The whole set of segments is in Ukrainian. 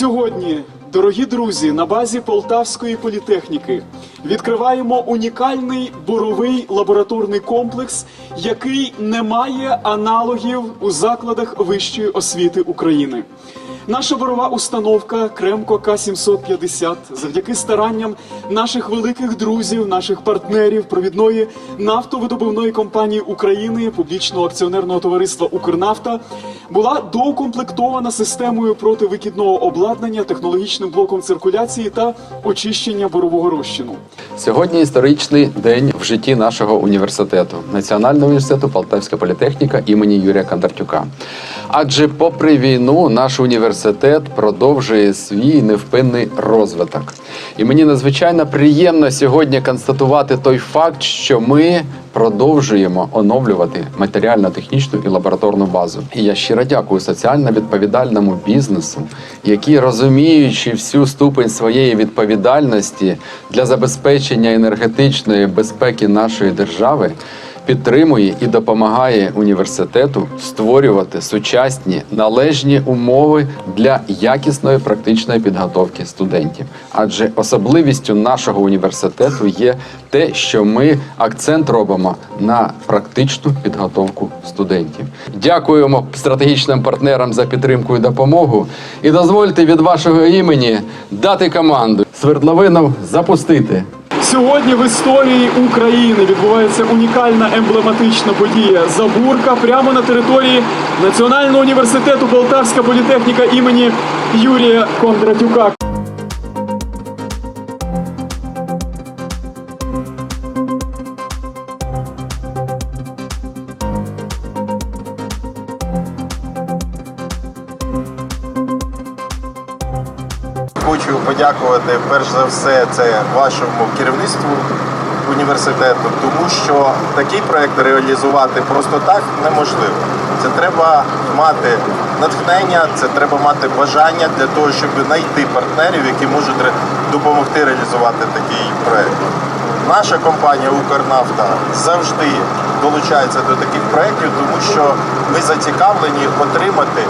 Сьогодні, дорогі друзі, на базі Полтавської політехніки відкриваємо унікальний буровий лабораторний комплекс, який не має аналогів у закладах вищої освіти України. Наша борова установка Кремко К-750 завдяки старанням наших великих друзів, наших партнерів провідної нафтовидобувної компанії України, публічного акціонерного товариства Укрнафта, була доукомплектована системою противикидного обладнання, технологічним блоком циркуляції та очищення борового розчину. Сьогодні історичний день в житті нашого університету Національного університету Полтавська політехніка імені Юрія Кондратюка. Адже, попри війну, наш університет продовжує свій невпинний розвиток. І мені надзвичайно приємно сьогодні констатувати той факт, що ми продовжуємо оновлювати матеріально-технічну і лабораторну базу. І я щиро дякую соціально відповідальному бізнесу, який, розуміючи всю ступень своєї відповідальності для забезпечення енергетичної безпеки нашої держави. Підтримує і допомагає університету створювати сучасні належні умови для якісної практичної підготовки студентів. Адже особливістю нашого університету є те, що ми акцент робимо на практичну підготовку студентів. Дякуємо стратегічним партнерам за підтримку і допомогу. І дозвольте від вашого імені дати команду свердловину запустити. Сьогодні в історії України відбувається унікальна емблематична подія забурка прямо на території Національного університету Полтавська політехніка імені Юрія Кондратюка. Хочу подякувати перш за все це вашому керівництву університету, тому що такий проект реалізувати просто так неможливо. Це треба мати натхнення, це треба мати бажання для того, щоб знайти партнерів, які можуть допомогти реалізувати такий проект. Наша компанія Укрнафта завжди долучається до таких проєктів, тому що ми зацікавлені отримати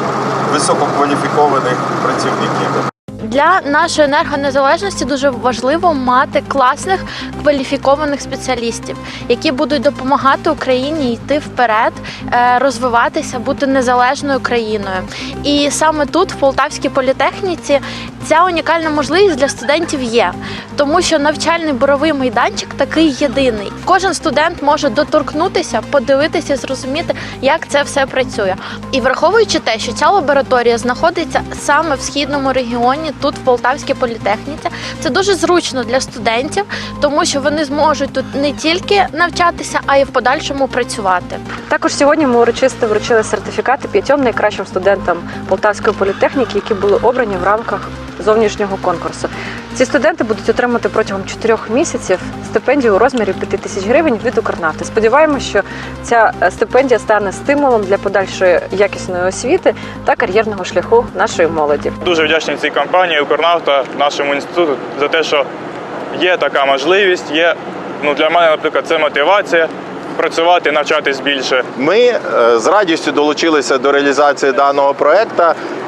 висококваліфікованих працівників. Для нашої енергонезалежності дуже важливо мати класних кваліфікованих спеціалістів, які будуть допомагати Україні йти вперед, е, розвиватися, бути незалежною країною. І саме тут, в Полтавській політехніці, ця унікальна можливість для студентів є, тому що навчальний боровий майданчик такий єдиний. Кожен студент може доторкнутися, подивитися, зрозуміти, як це все працює. І враховуючи те, що ця лабораторія знаходиться саме в східному регіоні, тут в Полтавській політехніці, це дуже зручно для студентів, тому що вони зможуть тут не тільки навчатися, а й в подальшому працювати. Також сьогодні ми урочисто вручили сертифікати п'ятьом найкращим студентам Полтавської політехніки, які були обрані в рамках зовнішнього конкурсу. Ці студенти будуть отримати протягом чотирьох місяців стипендію у розмірі 5 тисяч гривень від Укрнафти. Сподіваємося, що ця е, стипендія стане стимулом для подальшої якісної освіти та кар'єрного шляху нашої молоді. Дуже вдячний цій компанії Укрнафта, нашому інституту за те, що є така можливість. Є ну для мене, наприклад, це мотивація працювати, навчатись більше. Ми е, з радістю долучилися до реалізації даного проекту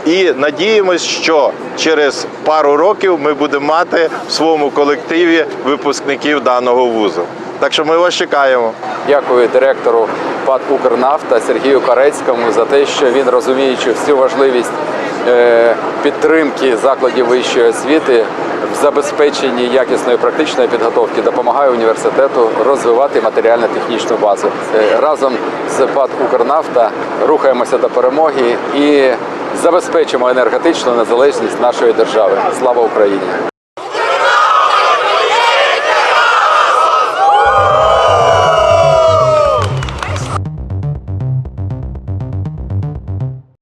і надіємось, що через пару років ми будемо мати в своєму колективі випускників даного вузу. Так що ми вас чекаємо. Дякую директору ПАД «Укрнафта» Сергію Карецькому за те, що він розуміючи всю важливість підтримки закладів вищої освіти в забезпеченні якісної практичної підготовки допомагає університету розвивати матеріально-технічну базу. Е, Разом з ПАД «Укрнафта» рухаємося до перемоги і забезпечимо енергетичну незалежність нашої держави. Слава Україні!